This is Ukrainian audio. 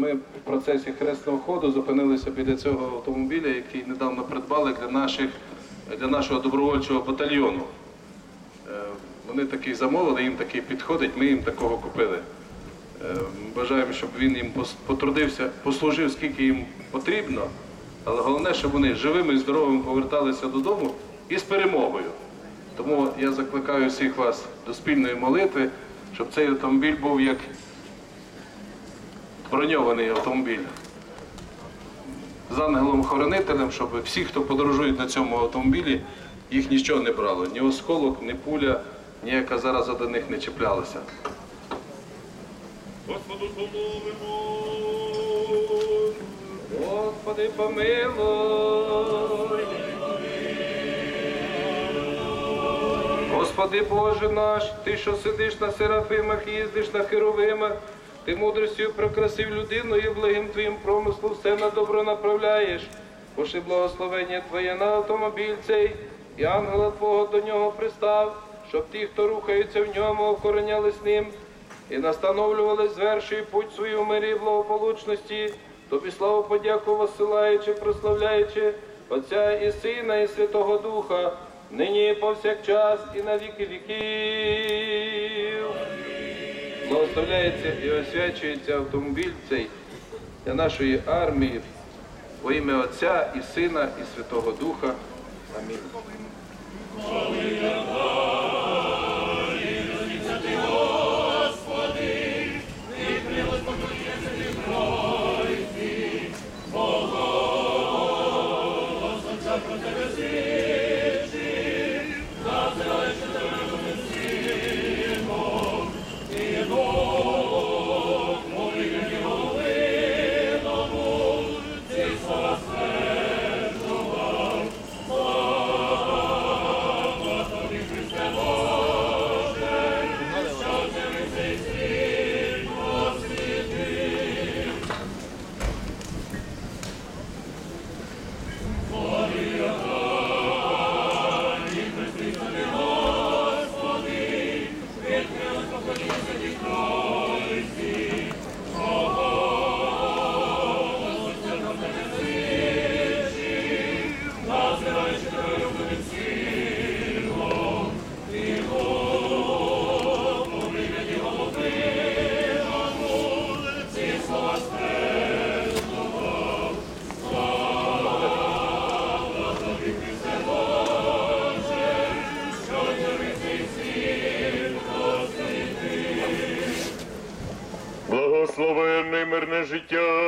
ми в процесі хресного ходу зупинилися біля цього автомобіля, який недавно придбали для, наших, для нашого добровольчого батальйону. Е, Вони такий замовили, їм такий підходить, ми їм такого купили. Е, Бажаємо, щоб він їм потрудився, послужив скільки їм потрібно, але головне, щоб вони живими і здоровими поверталися додому і з перемогою. Тому я закликаю всіх вас до спільної молитви, щоб цей автомобіль був як броньований автомобіль з ангелом-хоронителем, щоб всі, хто подорожують на цьому автомобілі, їх нічого не брало. Ні осколок, ні пуля, ніяка зараза до них не чіплялася. Господу помолимо. Господи, помилуй. Господи Боже наш, Ти, що сидиш на серафимах їздиш на херовимах, ти мудростю прикрасив людину і благим твоїм промислом все на добро направляєш. Пошли благословення Твоє на автомобіль цей, і ангела Твого до нього пристав, щоб ті, хто рухаються в ньому, охоронялись ним і настановлювали звершує путь свою в мирі благополучності, тобі славу подяку посилаючи, прославляючи Отця і Сина, і Святого Духа, нині і повсякчас, і на віки віків. Благословляється і освячується автомобіль цей для нашої армії во ім'я Отця і Сина, і Святого Духа. Амінь. Благословенне мирне життя.